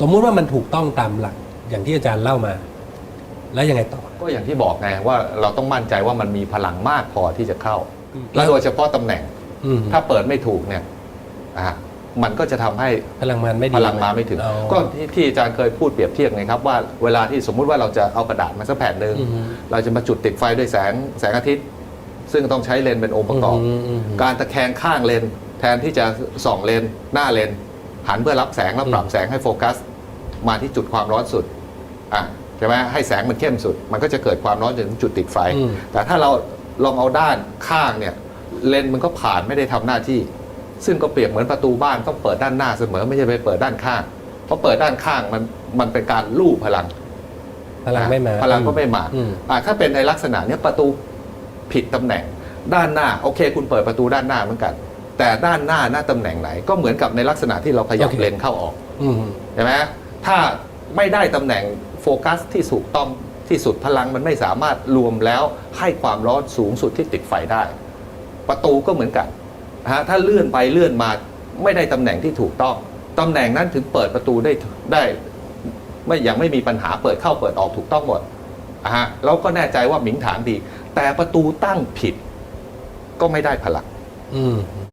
สมมุติว่ามันถูกต้องตามหลักอย่างที่อาจารย์เล่ามา แล้วยังไงต่อ ก็อย่างที่บอกไงว่าเราต้องมั่นใจว่ามันมีพลังมากพอที่จะเข้าอืมและโดยเฉพาะตำแหน่ง อืมถ้าเปิดไม่ถูกเนี่ยอะมันก็จะทำให้ พลังงานไม่ดีพลังมาไม่ถึง อ๋อก็ที่ที่อาจารย์เคยพูดเปรียบเทียบไงครับว่าเวลาที่สมมุติว่าเราจะเอากระดาษมาสักแผ่นหนึ่งอืม เราจะมาจุดติดไฟด้วยแสงแสงอาทิตย์ ซึ่งต้องใช้เลนส์เป็นองค์ประกอบ อืมอืมการตะแคงข้างเลน แทนที่จะส่องเลนหน้าเลน หันเพื่อรับแสงแล้วปรับอืมแสงให้โฟกัส มาที่จุดความร้อนสุดอะใช่ไหมให้แสงมันเข้มสุด มันก็จะเกิดความร้อนจนถึงจุดติดไฟอืมแต่ถ้าเราลองเอาด้านข้างเนี่ยเลนส์มันก็ผ่านไม่ได้ทำหน้าที่ ซึ่งก็เปรียบเหมือนประตูบ้านต้องเปิดด้านหน้าเสมอไม่ใช่ไปเปิดด้านข้างเพราะเปิดด้านข้างมันมันเป็นการลู่พลัง พลังไม่มาพลังก็ไม่มาอืมอะถ้าเป็นในลักษณะเนี้ยประตูผิดตำแหน่งด้านหน้า โอเค คุณเปิดประตูด้านหน้าเหมือนกัน แต่ด้านหน้าหน้าตำแหน่งไหน ก็เหมือนกับในลักษณะที่เราขยับโอเค เลนเข้าออกอืม ใช่ไหมถ้าไม่ได้ตำแหน่งโฟกัสที่ถูกต้องที่สุดพลังมันไม่สามารถรวมแล้วให้ความร้อนสูงสุดที่ติดไฟได้ ประตูก็เหมือนกันนะฮะถ้าเลื่อนไปเลื่อนมาไม่ได้ตำแหน่งที่ถูกต้องตำแหน่งนั้นถึงเปิดประตูได้ได้ไม่ยังไม่มีปัญหาเปิดเข้าเปิดออกถูกต้องหมดนะฮะเราก็แน่ใจว่าหมิงถางดี แต่ประตูตั้งผิดก็ไม่ได้พลัง อืม